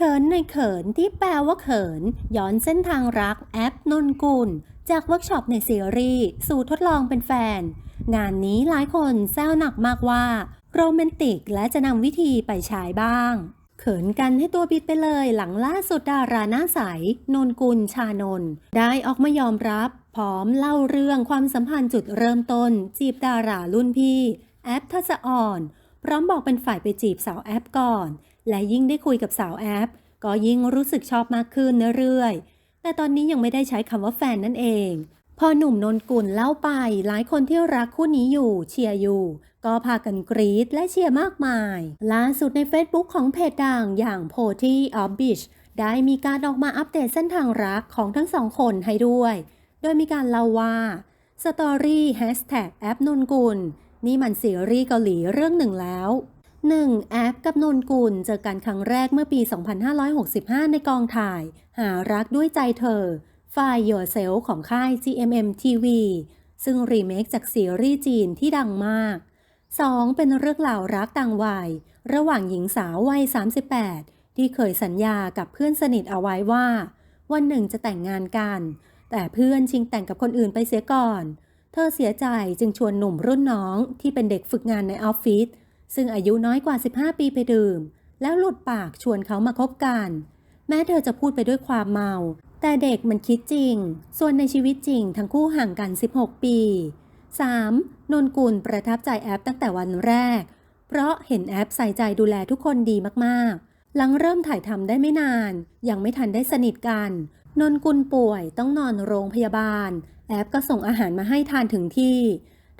เขินในเขินที่แปลว่าเขิน ย้อนเส้นทางรักแอปนนกุล จากเวิร์กช็อปในซีรีส์สู่ทดลองเป็นแฟน งานนี้หลายคนแซวหนักมากว่า โรแมนติกและจะนำวิธีไปใช้บ้าง เขินกันให้ตัวบิดไปเลยหลังล่าสุดดาราหน้าใสนนกุลชานนท์ได้ออกมายอมรับ พร้อมเล่าเรื่องความสัมพันธ์จุดเริ่มต้น จีบดารารุ่นพี่ แอปทัศอ่อน พร้อมบอกเป็นฝ่ายไปจีบสาวแอปก่อน และยิ่งได้คุยกับสาวแอป ก็ยิ่งรู้สึกชอบมากขึ้นเรื่อยๆ แต่ตอนนี้ยังไม่ได้ใช้คำว่าแฟนนั่นเอง พอหนุ่มนนกุลเล่าไป หลายคนที่รักคู่นี้อยู่ เชียร์อยู่ ก็พากันกรี๊ดและเชียร์มากมาย ล่าสุดใน Facebook ของเพจดังอย่าง p o t y of Beach ได้มีการออกมาอัปเดตเส้นทางรักของทั้งสองคนให้ด้วย โดยมีการเล่าว่าสตอรี่แฮชแท็กแอปนนกุลนี่มันซีรีส์เกาหลีเรื่องหนึ่งแล้ว 1. แอปกับนนกุลเจอกันครั้งแรกเมื่อปี 2565 ในกองถ่าย หารักด้วยใจเธอฝ่าย Yourself ของค่าย GMM TV ซึ่งรีเมคจากซีรีส์จีนที่ดังมาก 2. เป็นเรื่องราวรักต่างวัย ระหว่างหญิงสาววัย 38 ที่เคยสัญญากับเพื่อนสนิทเอาไว้ว่า วันหนึ่งจะแต่งงานกัน แต่เพื่อนชิงแต่งกับคนอื่นไปเสียก่อน เธอเสียใจจึงชวนหนุ่มรุ่นน้องที่เป็นเด็กฝึกงานในออฟฟิศ ซึ่งอายุน้อยกว่า 15 ปีไปดื่ม แล้วหลุดปากชวนเขามาคบกัน แม้เธอจะพูดไปด้วยความเมา แต่เด็กมันคิดจริง ส่วนในชีวิตจริงทั้งคู่ห่างกัน 16 ปี 3. นนกุลประทับใจแอปตั้งแต่วันแรก เพราะเห็นแอปใส่ใจดูแลทุกคนดีมากๆ หลังเริ่มถ่ายทำได้ไม่นาน ยังไม่ทันได้สนิทกัน นนกุลป่วยต้องนอนโรงพยาบาล แอปก็ส่งอาหารมาให้ทานถึงที่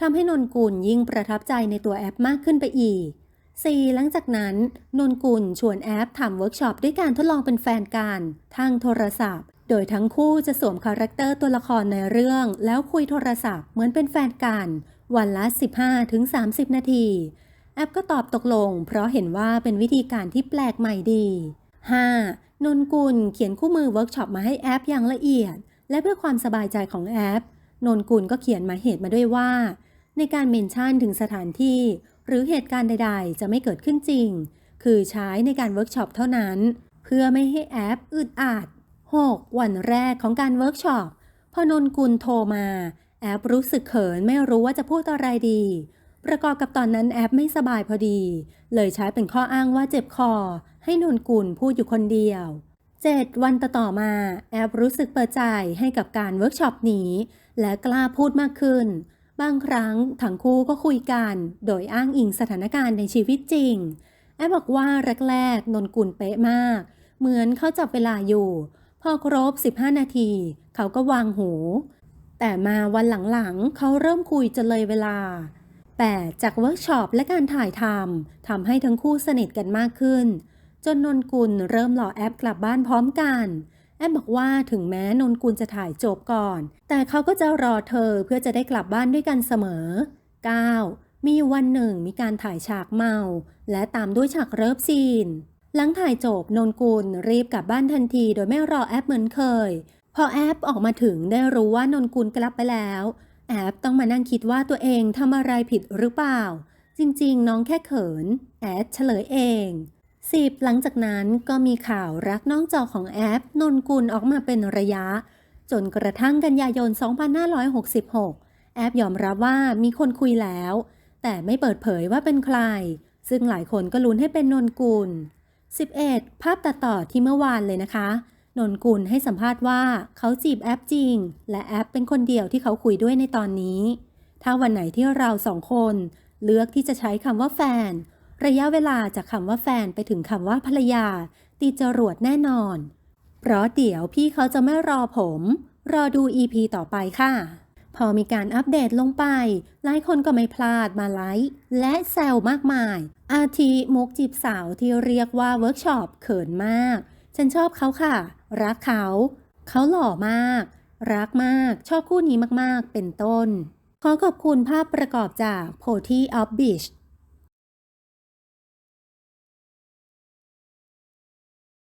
ทำให้นนกุลยิ่งประทับใจในตัวแอปมากขึ้นไปอีก 4. หลังจากนั้น นนกุลชวนแอปทำเวิร์กช็อปด้วยการทดลองเป็นแฟนกันทางโทรศัพท์ โดยทั้งคู่จะสวมคาแรคเตอร์ตัวละครในเรื่อง แล้วคุยโทรศัพท์เหมือนเป็นแฟนกัน วันละ 15-30 นาที แอปก็ตอบตกลง เพราะเห็นว่าเป็นวิธีการที่แปลกใหม่ดี 5. นนกุลเขียนคู่มือเวิร์กช็อปมาให้แอปอย่างละเอียด และเพื่อความสบายใจของแอป นนกุลก็เขียนมาเหตุมาด้วยว่า ในการเมนชั่นถึงสถานที่ หรือเหตุการณ์ใด ๆ จะไม่เกิดขึ้นจริง คือใช้ในการเวิร์กช็อปเท่านั้น เพื่อไม่ให้แอปอึดอัด 6. วันแรกของการเวิร์กช็อปพอนนกุลโทรมา แอปรู้สึกเขินไม่รู้ว่าจะพูดอะไรดี ประกอบกับตอนนั้นแอปไม่สบายพอดี เลยใช้เป็นข้ออ้างว่าเจ็บคอ ให้นนกุลพูดอยู่คนเดียว 7. วันต่อมา แอปรู้สึกเปิดใจให้กับการเวิร์กช็อปนี้ และกล้าพูดมากขึ้น บางครั้งทั้งคู่ก็คุยกัน โดยอ้างอิงสถานการณ์ในชีวิตจริง แอปบอกว่าแรกๆนนกุลเป๊ะมาก เหมือนเขาจับเวลาอยู่ พอครบ 15 นาที เขาก็วางหู แต่มาวันหลังๆเขาเริ่มคุยจนเลยเวลา 8. จากเวิร์กช็อปและการถ่ายทำทำให้ทั้งคู่สนิทกันมากขึ้น จนนนกุลเริ่มหล่อแอปกลับบ้านพร้อมกัน แอปบอกว่าถึงแม้นนกุลจะถ่ายจบก่อน แต่เขาก็จะรอเธอเพื่อจะได้กลับบ้านด้วยกันเสมอ 9. มีวันหนึ่งมีการถ่ายฉากเมา และตามด้วยฉากเริฟซีน หลังถ่ายจบนนกุลรีบกลับบ้านทันที โดยไม่รอแอปเหมือนเคย พอแอปออกมาถึงได้รู้ว่านนกุลกลับไปแล้ว แอปต้องมานั่งคิดว่าตัวเองทำอะไรผิดหรือเปล่า จริงๆ น้องแค่เขิน แอดเฉลยเอง 10 หลังจากนั้นก็มีข่าวรักน้องจอของแอปนนกุลออกมาเป็นระยะ จนกระทั่งกันยายน 2566 แอปยอมรับว่ามีคนคุยแล้ว แต่ไม่เปิดเผยว่าเป็นใคร ซึ่งหลายคนก็ลุ้นให้เป็นนนกุล 11. ภาพตัดต่อที่เมื่อวานเลยนะคะ นนกุลให้สัมภาษณ์ว่าเขาจีบแอปจริง และแอปเป็นคนเดียวที่เขาคุยด้วยในตอนนี้ ถ้าวันไหนที่เราสองคน เลือกที่จะใช้คำว่าแฟน ระยะเวลาจากคำว่าแฟนไปถึงคำว่าภรรยา ตีจรวดแน่นอน เพราะเดี๋ยวพี่เขาจะไม่รอผม รอดู EP ต่อไปค่ะ พอมีการอัปเดตลงไป หลายคนก็ไม่พลาดมาไลค์และแซวมากมาย อาทิมุกจีบสาวที่เรียกว่าเวิร์กช็อปเขินมาก ฉันชอบเขาค่ะ รักเขา เขาหล่อมาก รักมาก ชอบคู่นี้มากๆ เป็นต้น ขอขอบคุณภาพประกอบจาก p o t y of Beach